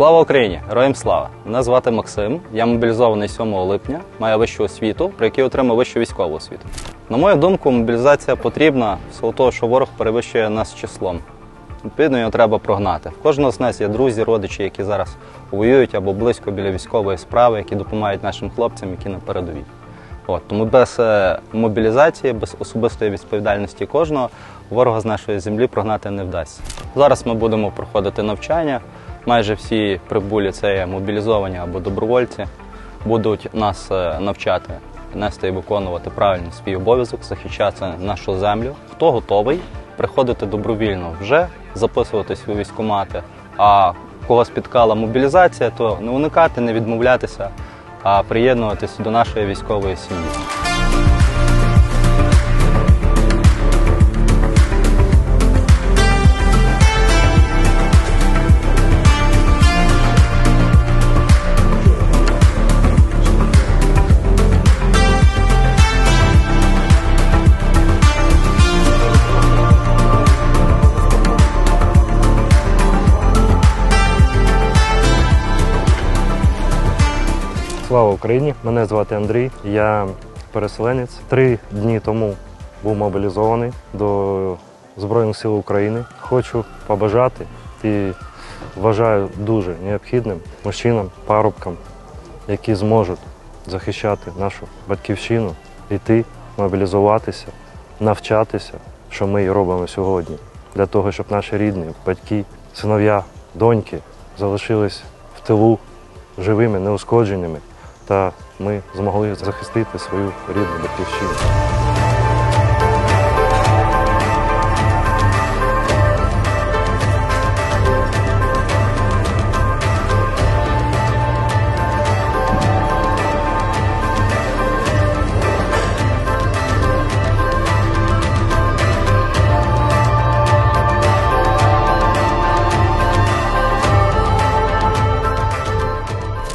Слава Україні! Героям слава! Мене звати Максим. Я мобілізований 7 липня, маю вищу освіту, про яку отримав вищу військову освіту. На мою думку, мобілізація потрібна в силу того, що ворог перевищує нас числом. Відповідно, його треба прогнати. В кожного з нас є друзі, родичі, які зараз воюють або близько біля військової справи, які допомагають нашим хлопцям, які на передовій. От, тому без е, мобілізації, без особистої відповідальності кожного ворога з нашої землі прогнати не вдасться. Зараз ми будемо проходити навчання. Майже всі прибулі це є мобілізовані або добровольці, будуть нас е, навчати нести і виконувати правильно свій обов'язок, захищати нашу землю. Хто готовий приходити добровільно вже записуватись у військкомати, а кого спіткала мобілізація, то не уникати, не відмовлятися, а приєднуватись до нашої військової сім'ї. Слава Україні! Мене звати Андрій. Я переселенець. Три дні тому був мобілізований до Збройних сил України. Хочу побажати і вважаю дуже необхідним мужчинам, парубкам, які зможуть захищати нашу батьківщину, йти, мобілізуватися, навчатися, що ми і робимо сьогодні, для того, щоб наші рідні, батьки, синов'я, доньки залишились в тилу живими, неушкодженими, та ми змогли захистити свою рідну батьківщину.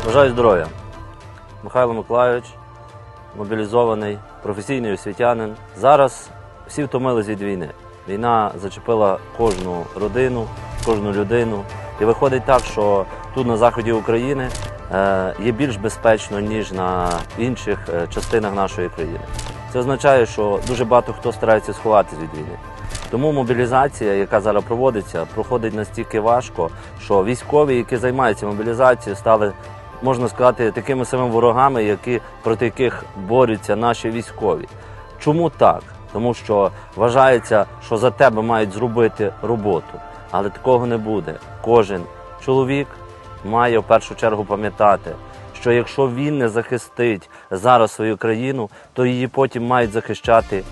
Бажаю здоров'я. Михайло Миколайович, мобілізований, професійний освітянин. Зараз всі втомились від війни. Війна зачепила кожну родину, кожну людину. І виходить так, що тут на заході України е, є більш безпечно, ніж на інших е, частинах нашої країни. Це означає, що дуже багато хто старається сховатися від війни. Тому мобілізація, яка зараз проводиться, проходить настільки важко, що військові, які займаються мобілізацією, стали, можна сказати, такими самими ворогами, які, проти яких борються наші військові. Чому так? Тому що вважається, що за тебе мають зробити роботу, але такого не буде. Кожен чоловік має в першу чергу пам'ятати, що якщо він не захистить зараз свою країну, то її потім мають захищати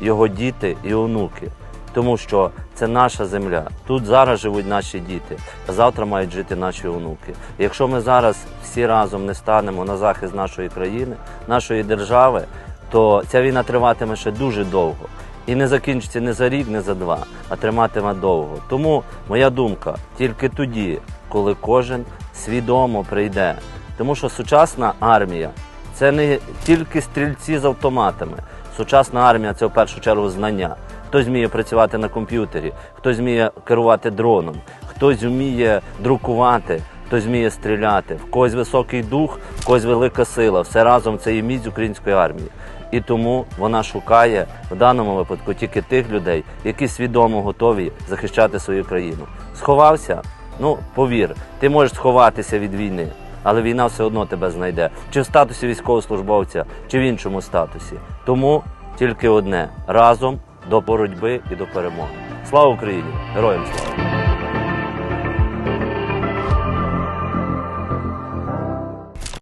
його діти і онуки. Тому що це наша земля. Тут зараз живуть наші діти, а завтра мають жити наші онуки. Якщо ми зараз всі разом не станемо на захист нашої країни, нашої держави, то ця війна триватиме ще дуже довго. І не закінчиться не за рік, не за два, а триматиме довго. Тому моя думка тільки тоді, коли кожен свідомо прийде. Тому що сучасна армія це не тільки стрільці з автоматами. Сучасна армія це в першу чергу знання. Хтось вміє працювати на комп'ютері, хтось вміє керувати дроном, хтось вміє друкувати, хтось вміє стріляти. В когось високий дух, в когось велика сила. Все разом це і міць української армії. І тому вона шукає в даному випадку тільки тих людей, які свідомо готові захищати свою країну. Сховався? Ну повір, ти можеш сховатися від війни, але війна все одно тебе знайде, чи в статусі військовослужбовця, чи в іншому статусі. Тому тільки одне разом до боротьби і до перемоги. Слава Україні! Героям слава!